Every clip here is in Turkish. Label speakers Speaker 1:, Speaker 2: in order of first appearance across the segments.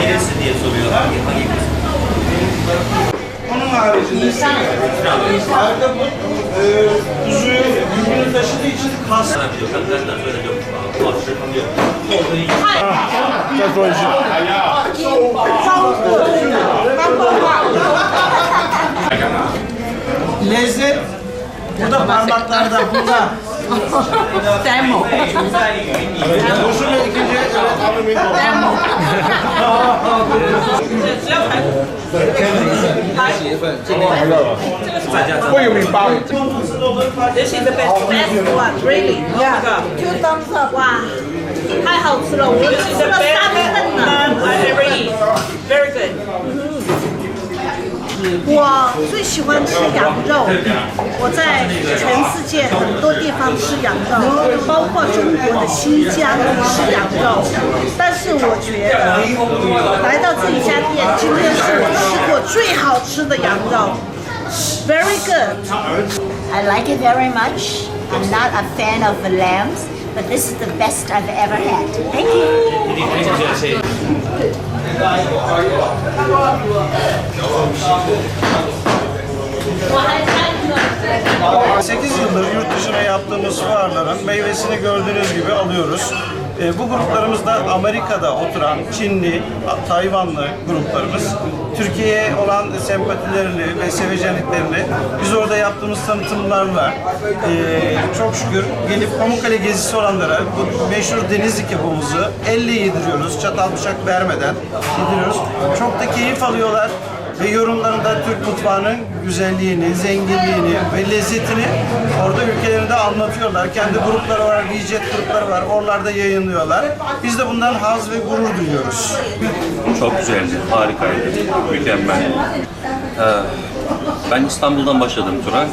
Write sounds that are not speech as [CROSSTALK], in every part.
Speaker 1: Neresi diye soruyorlar. Hangi kısmı?
Speaker 2: Onun haricinde arka bu e, kuzuyu yükünü taşıdığı için kas
Speaker 1: Sana
Speaker 3: demo。
Speaker 2: 我们。
Speaker 3: demo。
Speaker 4: 哈。要。
Speaker 3: This is the best, one, really. Yeah. Two thumbs up. Wow. Very good.
Speaker 5: 我最喜欢吃羊肉，我在全世界很多地方吃羊肉，包括中国的新疆吃羊肉。但是我觉得来到这一家店，今天是我吃过最好吃的羊肉，very good。
Speaker 6: I like it very much. I'm not a fan of the lambs, but this is the best I've ever had. Thank you.
Speaker 1: En güzel şey.
Speaker 2: 8 yıldır yurt dışına yaptığımız fuarların meyvesini gördüğünüz gibi alıyoruz. E, bu gruplarımız da Amerika'da oturan Çinli, Tayvanlı gruplarımız. Türkiye'ye olan sempatilerini ve sevecenliklerini biz orada yaptığımız tanıtımlarla e, çok şükür gelip Pamukkale gezisi olanlara bu meşhur denizli kebabımızı elle yediriyoruz. Çatal bıçak vermeden yediriyoruz. Çok da keyif alıyorlar ve yorumlarında Türk mutfağının güzelliğini, zenginliğini ve lezzetini orada ülkelerinde anlatıyorlar. Kendi grupları var, yiyecek grupları var. Oralarda yayınlıyorlar. Biz de bundan haz ve gurur duyuyoruz.
Speaker 7: Çok güzeldi, harikaydı, mükemmel. Ee, ben İstanbul'dan başladım tura. Ee,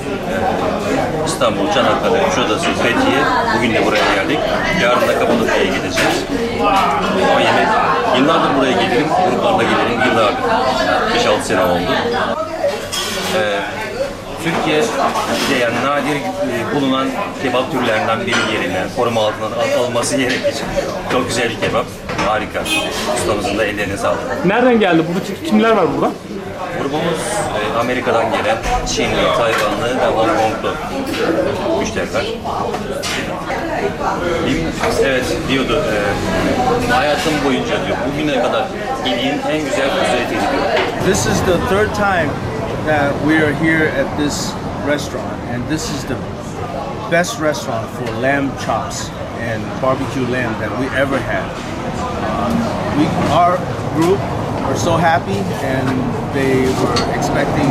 Speaker 7: İstanbul, Çanakkale, Kuşadası, Fethiye. Bugün de buraya geldik. Yarın da Kapadokya'ya yıllardır buraya gelirim, gruplarla gelirim, yıllardır. 5-6 sene oldu. Ee, Türkiye'de yani nadir e, bulunan kebap türlerinden biri yerine koruma altına al- alınması gerekir. Çok güzel bir kebap, harika. Ustamızın da ellerine sağlık.
Speaker 4: Nereden geldi? Burada kim- kimler var burada?
Speaker 7: Grubumuz e, Amerika'dan gelen Çinli, Tayvanlı ve Hong Konglu müşteriler. Evet diyordu, e, hayatım boyunca diyor, bugüne kadar yediğin en güzel diyor.
Speaker 8: This is the third time that we are here at this restaurant, and this is the best restaurant for lamb chops and barbecue lamb that we ever had. Uh, we, our group were so happy, and they were expecting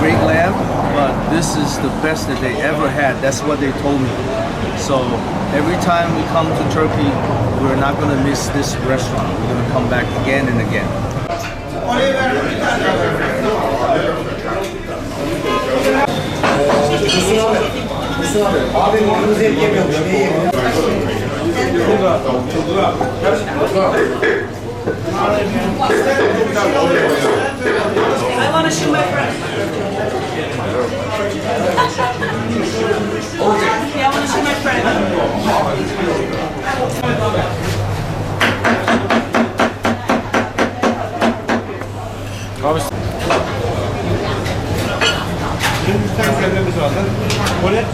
Speaker 8: great lamb, but this is the best that they ever had. That's what they told me. So every time we come to Turkey, we're not going to miss this restaurant. We're going to come back again and again. [LAUGHS]
Speaker 3: I want to shoot my friend. Yeah, I want to shoot my friend.
Speaker 2: Bir tane köftemiz vardı. O ne?